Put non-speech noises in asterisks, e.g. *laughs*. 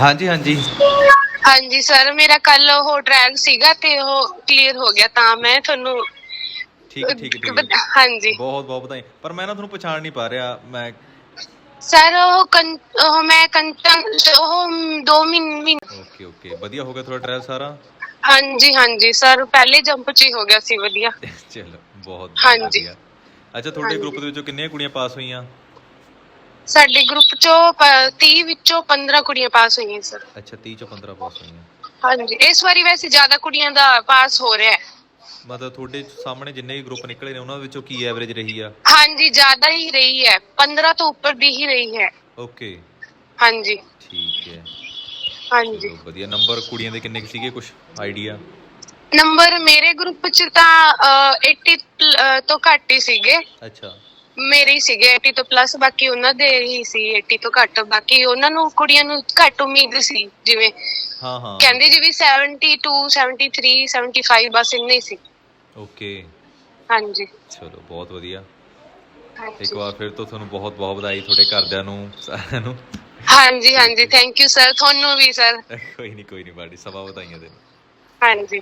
ਹਾਂਜੀ ਹਾਂਜੀ। ਹਾਂਜੀ ਸਰ ਮੇਰਾ ਕੱਲ ਉਹ ਡਰੈਗ ਸੀਗਾ ਤੇ ਉਹ ਕਲੀਅਰ ਹੋ ਗਿਆ ਤਾਂ ਮੈਂ ਤੁਹਾਨੂੰ ਠੀਕ ਹੈ ਠੀਕ ਹੈ ਠੀਕ ਹੈ। ਹਾਂਜੀ। ਬਹੁਤ ਬਹੁਤ ਵਧਾਈ। ਪਰ ਮੈਂ ਨਾ ਤੁਹਾਨੂੰ ਪਛਾਣ ਨਹੀਂ ਪਾ ਰਿਹਾ ਮੈਂ ਸਰ ਉਹ ਕੰ- ਉਹ ਮੈਂ ਕੰਟਨ ਉਹ 2 ਮਹੀਨੇ ਓਕੇ ਓਕੇ। ਵਧੀਆ ਹੋ ਗਿਆ ਤੁਹਾਡਾ ਟ੍ਰਾਇਲ ਸਾਰਾ? ਹਾਂਜੀ ਹਾਂਜੀ। ਸਰ ਪਹਿਲੇ ਜੰਪ 'ਚ ਹੀ ਹੋ ਗਿਆ ਸੀ ਵਧੀਆ। ਚਲੋ ਬਹੁਤ ਬਹੁਤ ਹਾਂਜੀ। ਵਧੀਆ। ਅੱਛਾ ਤੁਹਾਡੇ ਗਰੁੱਪ ਦੇ ਵਿੱਚੋਂ ਕਿੰਨੀਆਂ ਕੁੜੀਆਂ ਪਾਸ ਹੋਈਆਂ? ਸਾਡੇ ਗਰੁੱਪ 'ਚੋਂ 30 ਵਿੱਚੋਂ 15 ਕੁੜੀਆਂ ਪਾਸ ਹੋਈਆਂ ਸਰ ਅੱਛਾ 30 ਚੋਂ 15 ਪਾਸ ਹੋਈਆਂ। ਹਾਂਜੀ ਇਸ ਵਾਰੀ ਵੈਸੇ ਜ਼ਿਆਦਾ ਕੁੜੀਆਂ ਦਾ ਪਾਸ ਹੋ ਰਿਹਾ ਹੈ। ਮਤਲਬ ਤੁਹਾਡੇ ਸਾਹਮਣੇ ਜਿੰਨੇ ਵੀ ਗਰੁੱਪ ਨਿਕਲੇ ਨੇ ਉਹਨਾਂ ਵਿੱਚੋਂ ਕੀ ਐਵਰੇਜ ਰਹੀ ਆ? ਹਾਂਜੀ ਜ਼ਿਆਦਾ ਹੀ ਰਹੀ ਹੈ। 15 ਤੋਂ ਉੱਪਰ ਦੀ ਹੀ ਰਹੀ ਹੈ। ਓਕੇ ਹਾਂਜੀ। ਠੀਕ ਹੈ। ਹਾਂਜੀ। ਚਲੋ ਵਧੀਆ। ਨੰਬਰ ਕੁੜੀਆਂ ਦੇ ਕਿੰਨੇ ਕੁ ਸੀਗੇ? ਕੁਝ ਆਈਡੀਆ ਨੰਬਰ ਮੇਰੇ ਗਰੁੱਪ 'ਚ ਤਾਂ ਅਹ, 80 ਪਲ- ਅਹ, ਤੋਂ ਘੱਟ ਹੀ ਸੀਗੇ। ਅੱਛਾ। ਮੇਰੇ ਹੀ ਸੀਗੇ 80 ਤੋਂ ਪਲੱਸ ਬਾਕੀ ਉਹਨਾਂ ਦੇ ਹੀ ਸੀ 80 ਤੋਂ ਘੱਟ ਬਾਕੀ ਉਹਨਾਂ ਨੂੰ ਕੁੜੀਆਂ ਨੂੰ ਘੱਟ ਉਮੀਦ ਸੀ ਜਿਵੇਂ ਹਾਂ ਹਾਂ। ਕਹਿੰਦੇ ਜੀ ਵੀ 72 73 75 ਬਸ ਇੰਨੇ ਹੀ ਸੀ। ਓਕੇ। ਹਾਂਜੀ। ਚਲੋ ਬਹੁਤ ਵਧੀਆ। ਇੱਕ ਵਾਰ ਫਿਰ ਤੋਂ ਤੁਹਾਨੂੰ ਬਹੁਤ ਬਹੁਤ ਵਧਾਈ ਤੁਹਾਡੇ ਘਰਦਿਆਂ ਨੂੰ ਸਾਰਿਆਂ ਨੂੰ। ਹਾਂਜੀ ਹਾਂਜੀ। ਥੈਂਕ ਯੂ ਸਰ ਤੁਹਾਨੂੰ ਵੀ ਸਰ *laughs* ਕੋਈ ਨਹੀਂ ਕੋਈ ਨਹੀਂ ਬਾਡੀ ਸਭਾ ਵਧਾਈਆਂ ਦੇ ਹਾਂਜੀ।